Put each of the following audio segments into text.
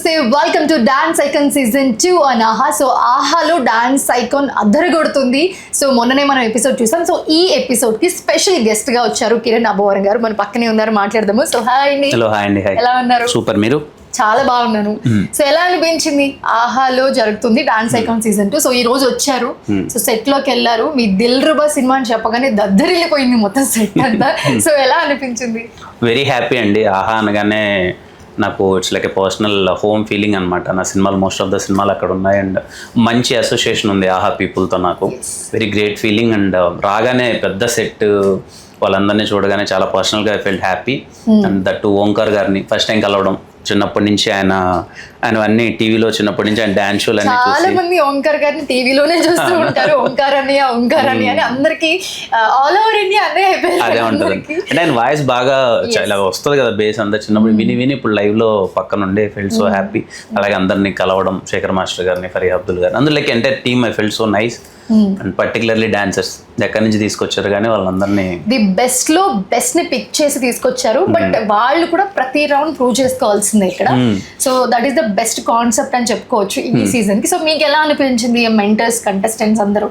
నమస్తే welcome to dance icon season two అని Aha so ఆహాలో డాన్స్ ఐకాన్ అద్దరగొడుతుంది. సో మొన్ననే మనం ఎపిసోడ్ చూసాం. సో ఈ ఎపిసోడ్కి స్పెషల్ గెస్ట్గా వచ్చారు కిరణ్ అబ్బవరం గారు. మన పక్కనే ఉన్నారు మాట్లాడదాము. సో హాయ్ అండి. హలో హాయ్ అండి హాయ్ ఎలా ఉన్నారు? సూపర్ మీరు? చాలా బాగున్నాను. సో ఎలా అనిపించింది? ఆహాలో జరుగుతుంది dance icon season two so ఈ రోజు వచ్చారు. సో సెట్లోకి వెళ్ళారు. మీ దిల్ రుబా సినిమా అని చెప్పగానే దద్దరిల్లిపోయింది మొత్తం సెట్ అంతా. సో ఎలా అనిపించింది? వెరీ హ్యాపీ అండి. ఆహా అనగానే నాకు it's like a personal home feeling అనమాట నా సినిమాలు మోస్ట్ ఆఫ్ ద సినిమాలు అక్కడ ఉన్నాయి. అండ్ మంచి అసోసియేషన్ ఉంది ఆహా పీపుల్తో నాకు. వెరీ గ్రేట్ ఫీలింగ్ అండ్ రాగానే పెద్ద సెట్ వాళ్ళందరినీ చూడగానే చాలా పర్సనల్గా I felt happy and that Omkar గారిని ఫస్ట్ టైం కలవడం. చిన్నప్పటి నుంచి ఆయన ఆయన అన్ని టీవీలో చిన్నప్పటి నుంచి ఆయన డ్యాన్స్ షోలు అన్ని చాలా మంది ఓంకార్ గారిని టీవీలోనే చూస్తూ ఉంటారు. ఓంకార్ అన్నయ్య ఓంకార్ అన్నయ్య అని అందరికి ఆల్ ఓవర్ ఇండియా అన్నయ్య అదే అయిపోయారు ఉంటుంది. అంటే ఆయన వాయిస్ బాగా ఇలా వస్తుంది కదా బేస్ అంతా చిన్నప్పుడు. విని విని ఇప్పుడు లైవ్లో పక్కన ఉండే ఫెల్ట్ సో హ్యాపీ అలాగే అందరినీ కలవడం శేఖర్ మాస్టర్ గారిని ఫరీ అబ్దుల్ గారిని. అందులో like entire team I felt so nice and particularly dancers ఎక్కడి నుంచి తీసుకొచ్చారు కానీ వాళ్ళందరినీ ది బెస్ట్లో బెస్ట్ని పిక్ చేసి తీసుకొచ్చారు. బట్ వాళ్ళు కూడా ప్రతి రౌండ్ ప్రూవ్ చేసుకోవాల్సిందే ఇక్కడ. So that is the best concept అని చెప్పుకోవచ్చు ఈ సీజన్కి. సో మీకు ఎలా అనిపించింది మెంటర్స్ కంటెస్టెంట్స్ అందరూ?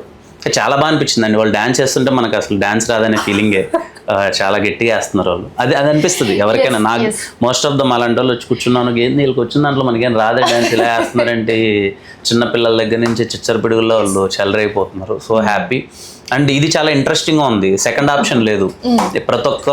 చాలా బాగా అనిపించింది అండి వాళ్ళు డాన్స్ చేస్తుంటే మనకు అసలు డాన్స్ రాదనే ఫీలింగే చాలా గట్టిగా వేస్తున్నారు వాళ్ళు. అది అది అనిపిస్తుంది ఎవరికైనా. నాకు. మోస్ట్ ఆఫ్ ద అలాంటి వాళ్ళు వచ్చి కూర్చున్నాను ఏంది వీళ్ళకి వచ్చిన దాంట్లో మనకేం రాదే డాన్స్ ఇలా వేస్తున్నారంటే చిన్న పిల్లల దగ్గర నుంచి చిచ్చర పిడుగుల్లో వాళ్ళు చెలరైపోతున్నారు సో హ్యాపీ అండ్ ఇది చాలా ఇంట్రెస్టింగ్గా ఉంది. సెకండ్ ఆప్షన్ లేదు. ప్రతి ఒక్క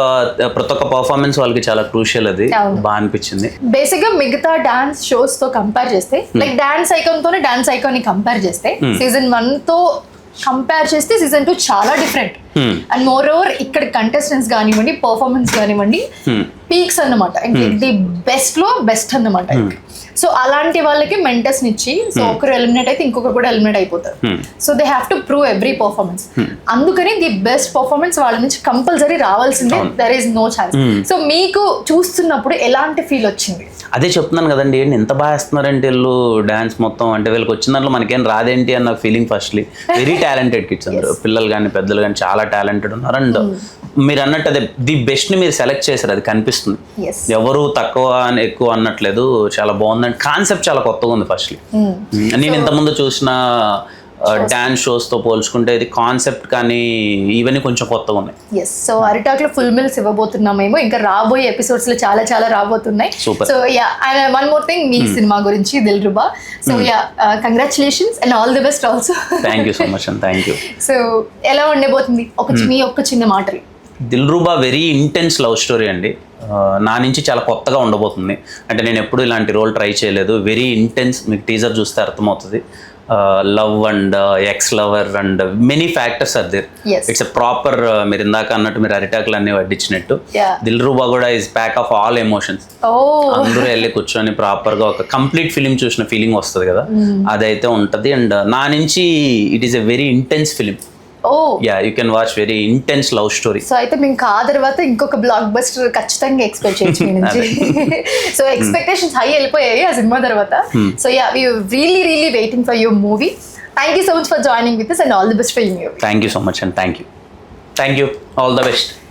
ప్రతి ఒక్క పర్ఫార్మెన్స్ వాళ్ళకి చాలా క్రూషియల్ అది. బాగా అనిపించింది. బేసిక్గా మిగతా డాన్స్ షోస్తో కంపేర్ చేస్తే లైక్ డాన్స్ ఐకాన్ తోనే డాన్స్ ఐకాన్ని కంపేర్ చేస్తే సీజన్ వన్తో కంపేర్ చేస్తే సీజన్ టూ చాలా different Hmm. And moreover ఇక్కడ కంటెస్టెంట్స్ కానివ్వండి పర్ఫార్మెన్స్ కానివ్వండి పీక్స్ అన్నమాట. ది బెస్ట్లో బెస్ట్ అన్నమాట. సో అలాంటి వాళ్ళకి మెంటర్స్ ఇచ్చి సో ఒకరు ఎలిమినేట్ అయితే ఇంకొకరు కూడా ఎలిమినేట్ అయిపోతారు. Hmm. So they have to prove every performance. అందుకని ది బెస్ట్ పర్ఫార్మెన్స్ వాళ్ళ నుంచి కంపల్సరీ రావాల్సిందే. There is no chance so మీకు చూస్తున్నప్పుడు ఎలాంటి ఫీల్ వచ్చింది? అదే చెప్తున్నాను కదండి ఏంటి ఎంత బాగా వేస్తున్నారంటే వీళ్ళు డాన్స్ మొత్తం అంటే వీళ్ళకి వచ్చిన దాంట్లో మనకేం రాదేంటి అన్న feeling firstly very talented kids అందరు. పిల్లలు కానీ పెద్దలు కానీ చాలా టాలెంటెడ్ ఉన్నారు. అండ్ మీరు అన్నట్టు అదే ది బెస్ట్ని మీరు సెలెక్ట్ చేశారు. అది కనిపిస్తుంది. ఎస్ ఎవరు తక్కువ అని ఎక్కువ అన్నట్లేదు చాలా బాగుందండి కాన్సెప్ట్ చాలా కొత్తగా ఉంది ఫస్ట్లీ నేను ఇంతకుముందు చూసిన డాన్స్ షోస్తో పోల్చుకుంటే ఇది కాన్సెప్ట్ కానీ ఇవన్నీ కొంచెం కొత్తగా ఉన్నాయి. ఎస్ సో అరిటాక్లో ఫుల్ మిల్స్ ఇవ్వబోతున్నామేమో. ఇంకా రాబోయే ఎపిసోడ్స్లో చాలా చాలా రాబోతున్నాయి. So ya and one more thing మీ సినిమా గురించి Dilruba so ya congratulations and all the best also thank you so much and thank you so ఎలా ఉండబోతుంది? ఒక మీ ఒక్క చిన్న మాటలు. Dilruba very intense love story అండి. నా నుంచి చాలా కొత్తగా ఉండబోతుంది. అంటే నేను ఎప్పుడు ఇలాంటి రోల్ ట్రై చేయలేదు. వెరీ ఇంటెన్స్ మీకు టీజర్ చూస్తే అర్థమవుతుంది. Love and ex lover and many factors are there. It's a proper మీరు ఇందాక అన్నట్టు మీరు అరిటాకులు అన్ని వడ్డించినట్టు. దిల్ రూబా కూడా is pack of all emotions అందరూ వెళ్ళి కూర్చొని ప్రాపర్గా ఒక కంప్లీట్ ఫిలిం చూసిన ఫీలింగ్ వస్తుంది కదా. అదైతే ఉంటది. అండ్ నా నుంచి it is a very intense film ya you can watch very intense love story so అయితే మేము కా తర్వాత ఇంకొక బ్లాక్ బస్టర్ ఖచ్చితంగా ఎక్స్పెక్ట్ చేయొచ్చు నుంచి. సో ఎక్స్పెక్టేషన్స్ హై వెళ్ళిపోయాయి ఆ సినిమా తర్వాత. So ya we really really waiting for your movie thank you so much for joining with and all the best for you thank you so much and thank you thank you all the best